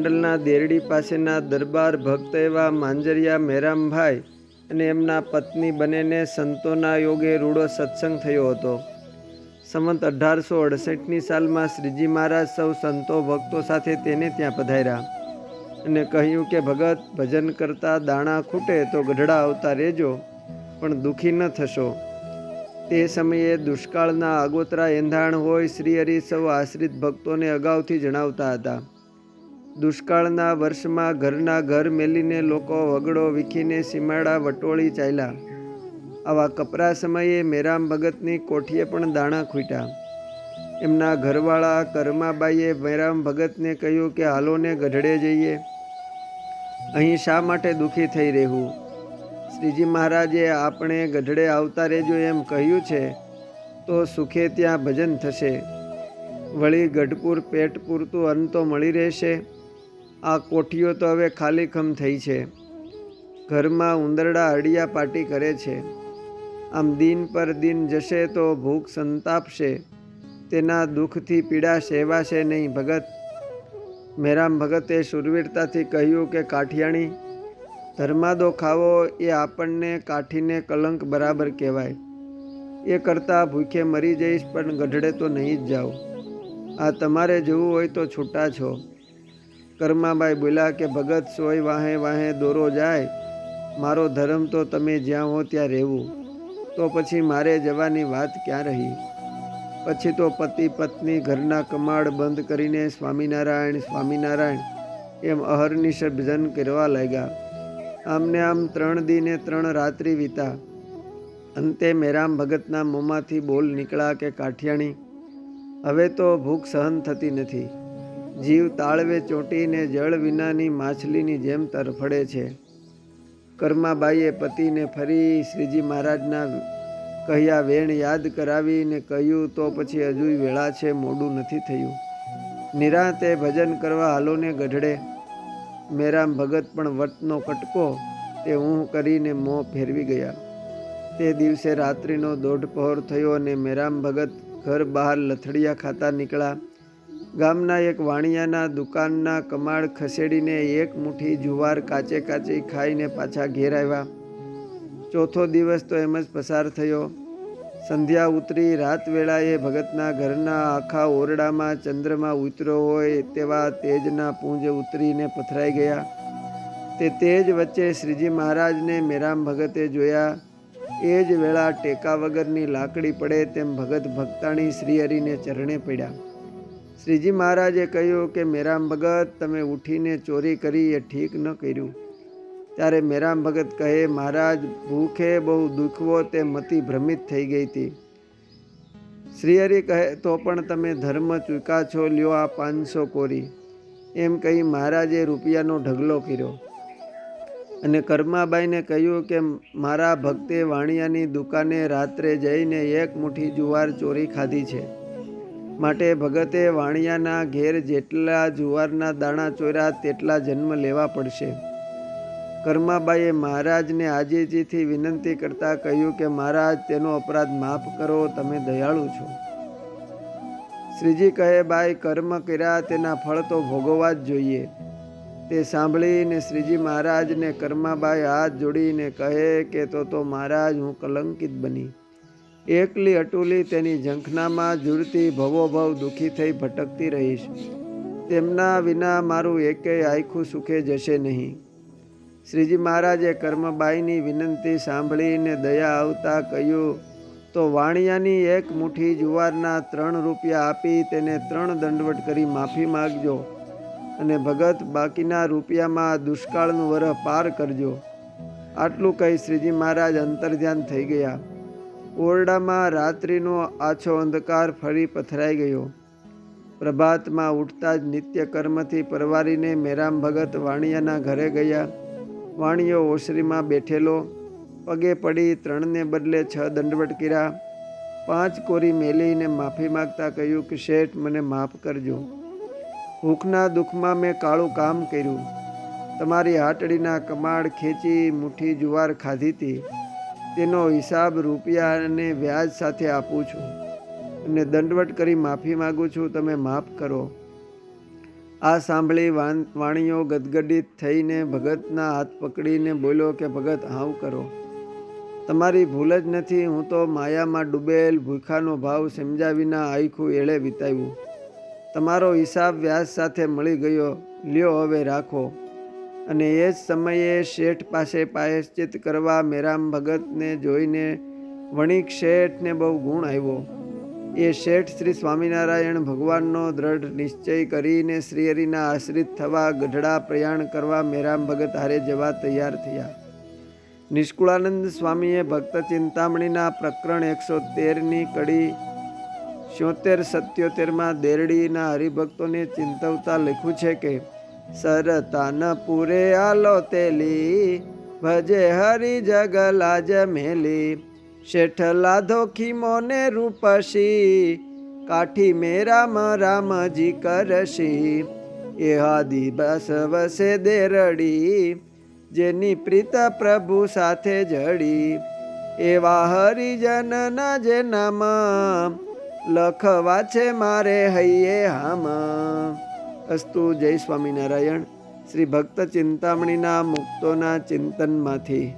ગોંડલના દેરડી પાસેના દરબાર ભક્ત એવા માંજરિયા મેરામભાઈ અને એમના પત્ની બંનેને સંતોના યોગે રૂડો સત્સંગ થયો હતો. સંવંત અઢારસો અડસઠની સાલમાં શ્રીજી મહારાજ સૌ સંતો ભક્તો સાથે તેને ત્યાં પધાર્યા અને કહ્યું કે, ભગત, ભજન કરતા દાણા ખૂટે તો ગઢડા આવતા રહેજો પણ દુઃખી ન થશો. તે સમયે દુષ્કાળના આગોતરા એંધાણ હોય શ્રી હરિ સૌ આશ્રિત ભક્તોને અગાઉથી જણાવતા હતા. દુષ્કાળના વર્ષમાં ઘરના ઘર મેલીને લોકો વગડો વીખીને સીમાડા વટોળી ચાલ્યા. આવા કપરા સમયે મેરામ ભગતની કોઠીએ પણ દાણા ખૂટ્યા. એમના ઘરવાળા કરમાબાઈએ મેરામ ભગતને કહ્યું કે હાલોને ગઢડે જઈએ. અહીં શા માટે દુઃખી થઈ રહેવું? શ્રીજી મહારાજે આપણે ગઢડે આવતા રહેજો એમ કહ્યું છે, તો સુખે ત્યાં ભજન થશે. વળી ગઢપુર પેટ પૂરતું અન્ન તો મળી રહેશે? આ કોઠીઓ તો હવે ખાલીખમ થઈ છે. ઘરમાં ઉંદરડા અડિયા પાટી કરે છે. આમ દિન પર દિન જશે તો ભૂખ સંતાપશે. તેના દુઃખથી પીડા સેવાશે નહીં ભગત. મેરામ ભગતે શુરવીરતાથી કહ્યું કે, કાઠિયાણી, ધર્માદો ખાવો એ આપણને કાઠીને કલંક બરાબર કહેવાય. એ કરતાં ભૂખે મરી જઈશ પણ ગઢડે તો નહીં જ જાઓ આ તમારે જવું હોય તો છૂટા છો. કર્માબાઈ બોલ્યા કે, ભગત, સોય વાહે વાહે દોરો જાય. મારો ધર્મ તો તમે જ્યાં હો ત્યાં રહેવું. તો પછી મારે જવાની વાત ક્યાં રહી? પછી તો પતિ પત્ની ઘરના કમાડ બંધ કરીને સ્વામિનારાયણ સ્વામિનારાયણ એમ અહર્નિશ ભજન કરવા લાગ્યા. આમને આમ ત્રણ દિને ત્રણ રાત્રિ વીતા. અંતે મેરામ ભગતના મોંમાંથી બોલ નીકળ્યા કે, કાઠિયાણી, હવે તો ભૂખ સહન થતી નથી. જીવ તાળવે ચોંટીને જળ વિનાની માછલીની જેમ તરફડે છે. કર્માબાઈએ પતિને ફરી શ્રીજી મહારાજના કહ્યા વેણ યાદ કરાવીને કહ્યું તો પછી હજુ વેળા છે, મોડું નથી થયું. નિરાંતે ભજન કરવા હાલોને ગઢડે. મેરામ ભગત પણ વટનો કટકો તે હું કરીને મોં ફેરવી ગયા. તે દિવસે રાત્રિનો દોઢ પહોર થયો અને મેરામ ભગત ઘર બહાર લથડિયા ખાતા નીકળ્યા. ગામના એક વાણિયાના દુકાનના કમાડ ખસેડીને એક મુઠ્ઠી જુવાર કાચે કાચી ખાઈને પાછા ઘેર આવ્યા. ચોથો દિવસ તો એમ જ પસાર થયો. સંધ્યા ઉતરી રાત વેળાએ ભગતના ઘરના આખા ઓરડામાં ચંદ્રમાં ઉતરો હોય તેવા તેજના પૂંજ ઉતરીને પથરાઈ ગયા. તે તેજ વચ્ચે શ્રીજી મહારાજને મેરામ ભગતે જોયા. એ જ વેળા ટેકા વગરની લાકડી પડે તેમ ભગત ભક્તાણી શ્રીહરિને ચરણે પડ્યા. શ્રીજી મહારાજે કહ્યું કે, મેરામ ભગત, તમે ઉઠીને ચોરી કરી એ ઠીક ન કર્યું. ત્યારે મેરામ ભગત કહે, મહારાજ, ભૂખે બહુ દુખવો તે મતિ ભ્રમિત થઈ ગઈ હતી. શ્રીહરિ કહે, તો પણ તમે ધર્મ ચૂકા છો, લ્યો આ પાંચસો કોરી. એમ કહી મહારાજે રૂપિયાનો ઢગલો કર્યો. અને કર્માબાઈને કહ્યું કે, મારા ભક્તે વાણિયાની દુકાને રાત્રે જઈને એક મુઠ્ઠી જુવાર ચોરી ખાધી છે. માટે ભગતે વાણિયાના ઘેર જેટલા જુવારના દાણા ચોર્યા તેટલા જન્મ લેવા પડશે. કર્માબાઈએ મહારાજને આજીજીથી વિનંતી કરતા કહ્યું કે, મહારાજ, તેનો અપરાધ માફ કરો, તમે દયાળુ છો. શ્રીજી કહે, બાઈ, કર્મ કર્યા તેના ફળ તો ભોગવવા જ જોઈએ. તે સાંભળીને શ્રીજી મહારાજને કર્માબાઈ હાથ જોડીને કહે કે, તો તો મહારાજ, હું કલંકિત બની. એકલી અટુલી તેની ઝંખનામાં ઝૂરતી ભવોભવ દુઃખી થઈ ભટકતી રહીશ તેમના વિના મારું એકેય આખું સુખે જશે નહીં. શ્રીજી મહારાજે કર્મબાઈની વિનંતી સાંભળીને દયા આવતા કહ્યું, તો વાણિયાની એક મુઠ્ઠી જુવારના ત્રણ રૂપિયા આપી તેને ત્રણ દંડવટ કરી માફી માગજો અને ભગત બાકીના રૂપિયામાં દુષ્કાળનું વરહ પાર કરજો. આટલું કહી શ્રીજી મહારાજ અંતર્ધ્યાન થઈ ગયા. ઓરડામાં રાત્રિનો આછો અંધકાર ફરી પથરાઈ ગયો. પ્રભાતમાં ઉઠતા જ નિત્ય કર્મથી પરવારીને મેરામ ભગત વાણિયાના ઘરે ગયા. વાણિયો ઓસરીમાં બેઠેલો. પગે પડી ત્રણને બદલે છ દંડવટ કર્યા. પાંચ કોરી મેલીને માફી માગતા કહ્યું કે, શેઠ, મને માફ કરજો. ભૂખના દુઃખમાં મેં કાળું કામ કર્યું. તમારી હાટડીના કમાડ ખેંચી મુઠ્ઠી જુવાર ખાધી હતી. તેનો હિસાબ રૂપિયા અને વ્યાજ સાથે આપું છું અને દંડવટ કરી માફી માગું છું, તમે માફ કરો. આ સાંભળી વાણીઓ ગદગડિત થઈને ભગતના હાથ પકડીને બોલ્યો કે, ભગત હાવ કરો. તમારી ભૂલ જ નથી, હું તો માયામાં ડૂબેલ ભૂખાનો ભાવ સમજ્યા વિના આખું એળે વિતાવ્યું. તમારો હિસાબ વ્યાજ સાથે મળી ગયો. લ્યો, હવે રાખો. અને એ જ સમયે શેઠ પાસે પાયશ્ચિત કરવા મેરામ ભગતને જોઈને વણિક શેઠને બહુ ગુણ આવ્યો. એ શેઠ શ્રી સ્વામિનારાયણ ભગવાનનો દ્રઢ નિશ્ચય કરીને શ્રીહરિના આશ્રિત થવા ગઢડા પ્રયાણ કરવા મેરામ ભગત હારે જવા તૈયાર થયા. નિષ્કુળાનંદ સ્વામીએ ભક્ત ચિંતામણીના પ્રકરણ એકસો તેરની કડી છોતેર સત્યોતેરમાં દેરડીના હરિભક્તોને ચિંતવતા લખ્યું છે કે સરતાન પૂરે આલો તેલી, ભજે હરિ જગલા જમેલી મેલી. શેઠ લાધો ખીમોને રૂપસી કાઠી મે રામ રામજી કરશી. એ હાદી બસ વસે દેરડી, જેની પ્રીત પ્રભુ સાથે જડી. એવા હરિજનના જે નામ, લખવા છે મારે હૈયે હામ. અસ્તુ જય સ્વામિનારાયણ. શ્રી ભક્ત ચિંતામણીના મુક્તોના ચિંતનમાંથી.